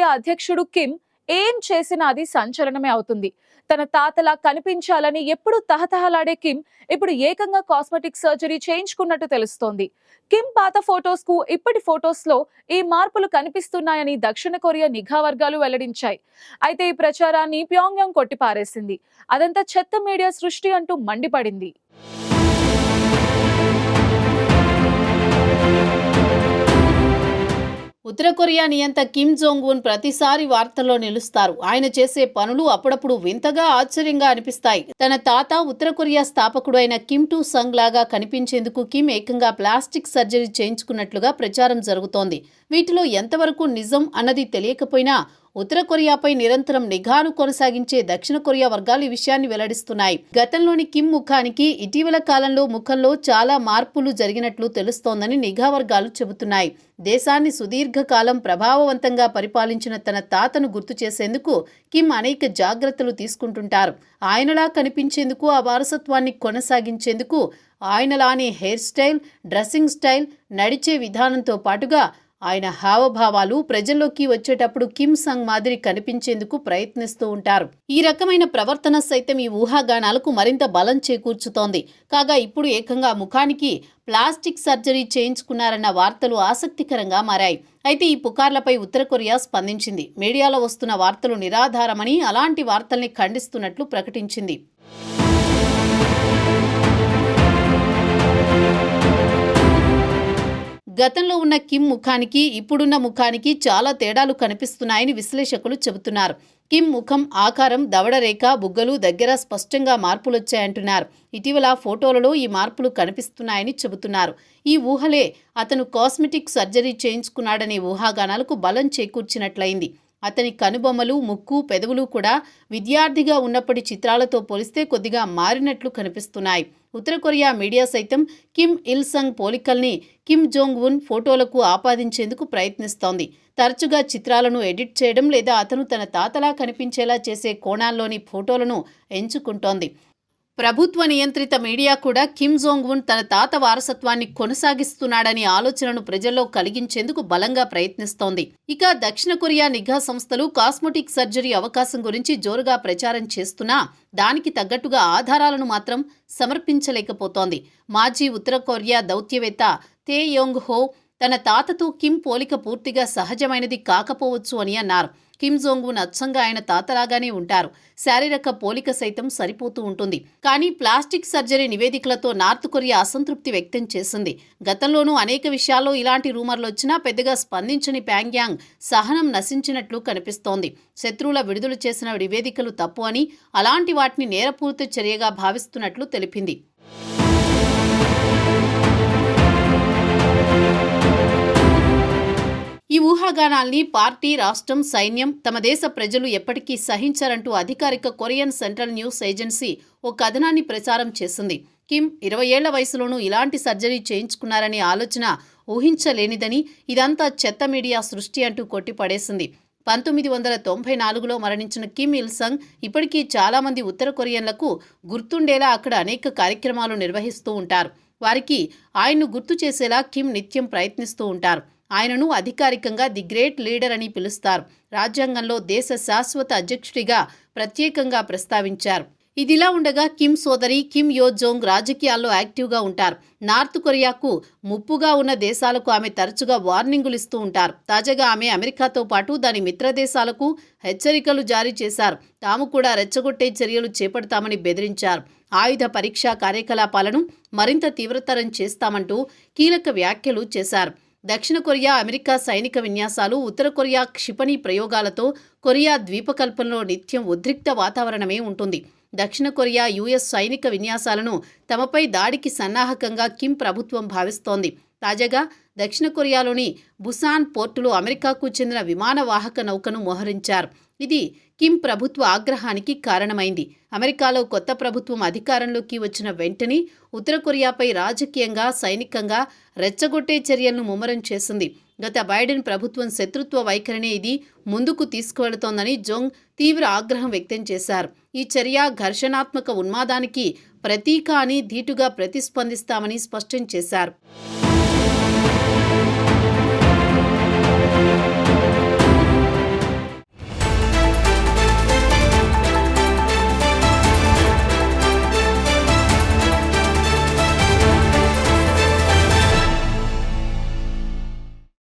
అధ్యక్షుడు కిమ్ ఏం చేసినా అది సంచలనమే అవుతుంది. తన తాతలా కనిపించాలని ఎప్పుడు తహతహలాడే కిమ్ ఇప్పుడు ఏకంగా కాస్మెటిక్ సర్జరీ చేయించుకున్నట్టు తెలుస్తోంది. కిమ్ పాత ఫొటోస్కు ఇప్పటి ఫొటోస్లో ఈ మార్పులు కనిపిస్తున్నాయని దక్షిణ కొరియా నిఘా వర్గాలు వెల్లడించాయి. అయితే ఈ ప్రచారాన్ని ప్యోంగ్యాంగ్ కొట్టిపారేసింది. అదంతా చెత్త మీడియా సృష్టి అంటూ మండిపడింది. ఉత్తర కొరియా నియంత కిమ్ జోంగ్ ఉన్ ప్రతిసారి వార్తల్లో నిలుస్తారు. ఆయన చేసే పనులు అప్పుడప్పుడు వింతగా ఆశ్చర్యంగా అనిపిస్తాయి. తన తాత ఉత్తర కొరియా స్థాపకుడు అయిన కిమ్ టు సంగ్ లాగా కనిపించేందుకు కిమ్ ఏకంగా ప్లాస్టిక్ సర్జరీ చేయించుకున్నట్లుగా ప్రచారం జరుగుతోంది. వీటిలో ఎంతవరకు నిజం అన్నది తెలియకపోయినా ఉత్తర కొరియాపై నిరంతరం నిఘాను కొనసాగించే దక్షిణ కొరియా వర్గాలు ఈ విషయాన్ని వెల్లడిస్తున్నాయి. గతంలోని కిమ్ ముఖానికి ఇటీవల కాలంలో ముఖంలో చాలా మార్పులు జరిగినట్లు తెలుస్తోందని నిఘా వర్గాలు చెబుతున్నాయి. దేశాన్ని సుదీర్ఘకాలం ప్రభావవంతంగా పరిపాలించిన తన తాతను గుర్తు చేసేందుకు కిమ్ అనేక జాగ్రత్తలు తీసుకుంటుంటారు. ఆయనలా కనిపించేందుకు ఆ వారసత్వాన్ని కొనసాగించేందుకు ఆయనలానే హెయిర్ స్టైల్ డ్రెస్సింగ్ స్టైల్ నడిచే విధానంతో పాటుగా ఆయన హావభావాలు ప్రజల్లోకి వచ్చేటప్పుడు కిమ్ సంగ్ మాదిరి కనిపించేందుకు ప్రయత్నిస్తూ ఉంటారు. ఈ రకమైన ప్రవర్తన సైతం ఈ ఊహాగానాలకు మరింత బలం చేకూర్చుతోంది. కాగా ఇప్పుడు ఏకంగా ముఖానికి ప్లాస్టిక్ సర్జరీ చేయించుకున్నారన్న వార్తలు ఆసక్తికరంగా మారాయి. అయితే ఈ పుకార్లపై ఉత్తర కొరియా స్పందించింది. మీడియాలో వస్తున్న వార్తలు నిరాధారమని అలాంటి వార్తల్ని ఖండిస్తున్నట్లు ప్రకటించింది. గతంలో ఉన్న కిమ్ ముఖానికి ఇప్పుడున్న ముఖానికి చాలా తేడాలు కనిపిస్తున్నాయని విశ్లేషకులు చెబుతున్నారు. కిమ్ ముఖం ఆకారం దవడ రేఖ బుగ్గలు దగ్గర స్పష్టంగా మార్పులొచ్చాయంటున్నారు. ఇటీవల ఫోటోలలో ఈ మార్పులు కనిపిస్తున్నాయని చెబుతున్నారు. ఈ ఊహలే అతను కాస్మెటిక్ సర్జరీ చేయించుకున్నాడనే ఊహాగానాలకు బలం చేకూర్చినట్లయింది. అతని కనుబొమ్మలు ముక్కు పెదవులు కూడా విద్యార్థిగా ఉన్నప్పటి చిత్రాలతో పోలిస్తే కొద్దిగా మారినట్లు కనిపిస్తున్నాయి. ఉత్తర కొరియా మీడియా సైతం కిమ్ ఇల్ సంగ్ పోలికల్ని కిమ్ జోంగ్ ఉన్ ఫోటోలకు ఆపాదించేందుకు ప్రయత్నిస్తోంది. తరచుగా చిత్రాలను ఎడిట్ చేయడం లేదా అతను తన తాతలా కనిపించేలా చేసే కోణాల్లోని ఫోటోలను ఎంచుకుంటోంది. ప్రభుత్వ నియంత్రిత మీడియా కూడా కిమ్ జోంగ్ ఉన్ తన తాత వారసత్వాన్ని కొనసాగిస్తున్నాడనే ఆలోచనను ప్రజల్లో కలిగించేందుకు బలంగా ప్రయత్నిస్తోంది. ఇక దక్షిణ కొరియా నిఘా సంస్థలు కాస్మెటిక్ సర్జరీ అవకాశం గురించి జోరుగా ప్రచారం చేస్తున్నా దానికి తగ్గట్టుగా ఆధారాలను మాత్రం సమర్పించలేకపోతోంది. మాజీ ఉత్తర కొరియా దౌత్యవేత్త తే యోంగ్ హో తన తాతతో కిమ్ పోలిక పూర్తిగా సహజమైనది కాకపోవచ్చు అని అన్నారు. కిమ్ జోంగ్ ఉన్ అచ్చంగా ఆయన తాతలాగానే ఉంటారు. శారీరక పోలిక సైతం సరిపోతూ ఉంటుంది. కానీ ప్లాస్టిక్ సర్జరీ నివేదికలతో నార్త్ కొరియా అసంతృప్తి వ్యక్తం చేసింది. గతంలోనూ అనేక విషయాల్లో ఇలాంటి రూమర్లు వచ్చినా పెద్దగా స్పందించని ప్యాంగ్యాంగ్ సహనం నశించినట్లు కనిపిస్తోంది. శత్రువుల విడుదల చేసిన నివేదికలు తప్పు అని అలాంటి వాటిని నేరపూరిత చర్యగా భావిస్తున్నట్లు తెలిపింది. ఊహాగానాల్ని పార్టీ రాష్ట్రం సైన్యం తమ దేశ ప్రజలు ఎప్పటికీ సహించారంటూ అధికారిక కొరియన్ సెంట్రల్ న్యూస్ ఏజెన్సీ ఓ కథనాన్ని ప్రచారం చేసింది. కిమ్ ఇరవై ఏళ్ళ వయసులోనూ ఇలాంటి సర్జరీ చేయించుకున్నారనే ఆలోచన ఊహించలేనిదని ఇదంతా చెత్త మీడియా సృష్టి అంటూ కొట్టిపడేసింది. పంతొమ్మిది వందల తొంభై నాలుగులో మరణించిన కిమ్ ఇల్ సంగ్ ఇప్పటికీ చాలామంది ఉత్తర కొరియన్లకు గుర్తుండేలా అక్కడ అనేక కార్యక్రమాలు నిర్వహిస్తూ ఉంటారు. వారికి ఆయన్ను గుర్తు చేసేలా కిమ్ నిత్యం ప్రయత్నిస్తూ ఉంటారు. ఆయనను అధికారికంగా ది గ్రేట్ లీడర్ అని పిలుస్తారు. రాజ్యాంగంలో దేశ శాశ్వత అధ్యక్షుడిగా ప్రత్యేకంగా ప్రస్తావించారు. ఇదిలా ఉండగా కిమ్ సోదరి కిమ్ యో జోంగ్ రాజకీయాల్లో యాక్టివ్గా ఉంటారు. నార్త్ కొరియాకు ముప్పుగా ఉన్న దేశాలకు ఆమె తరచుగా వార్నింగులు ఇస్తూ ఉంటారు. తాజాగా ఆమె అమెరికాతో పాటు దాని మిత్ర దేశాలకు హెచ్చరికలు జారీ చేశారు. తాము కూడా రెచ్చగొట్టే చర్యలు చేపడతామని బెదిరించారు. ఆయుధ పరీక్షా కార్యకలాపాలను మరింత తీవ్రతరం చేస్తామంటూ కీలక వ్యాఖ్యలు చేశారు. దక్షిణ కొరియా అమెరికా సైనిక విన్యాసాలు ఉత్తర కొరియా క్షిపణి ప్రయోగాలతో కొరియా ద్వీపకల్పంలో నిత్యం ఉద్రిక్త వాతావరణమే ఉంటుంది. దక్షిణ కొరియా యుఎస్ సైనిక విన్యాసాలను తమపై దాడికి సన్నాహకంగా కిమ్ ప్రభుత్వం భావిస్తోంది. తాజాగా దక్షిణ కొరియాలోని బుసాన్ పోర్టులో అమెరికాకు చెందిన విమాన వాహక నౌకను మోహరించారు. ఇది కిమ్ ప్రభుత్వ ఆగ్రహానికి కారణమైంది. అమెరికాలో కొత్త ప్రభుత్వం అధికారంలోకి వచ్చిన వెంటనే ఉత్తర కొరియాపై రాజకీయంగా సైనికంగా రెచ్చగొట్టే చర్యలను ముమ్మరం చేసింది. గత బైడెన్ ప్రభుత్వం శత్రుత్వ వైఖరినే ఇది ముందుకు తీసుకువెళుతోందని జోంగ్ తీవ్ర ఆగ్రహం వ్యక్తం చేశారు. ఈ చర్య ఘర్షణాత్మక ఉన్మాదానికి ప్రతీక అని ధీటుగా ప్రతిస్పందిస్తామని స్పష్టం చేశారు.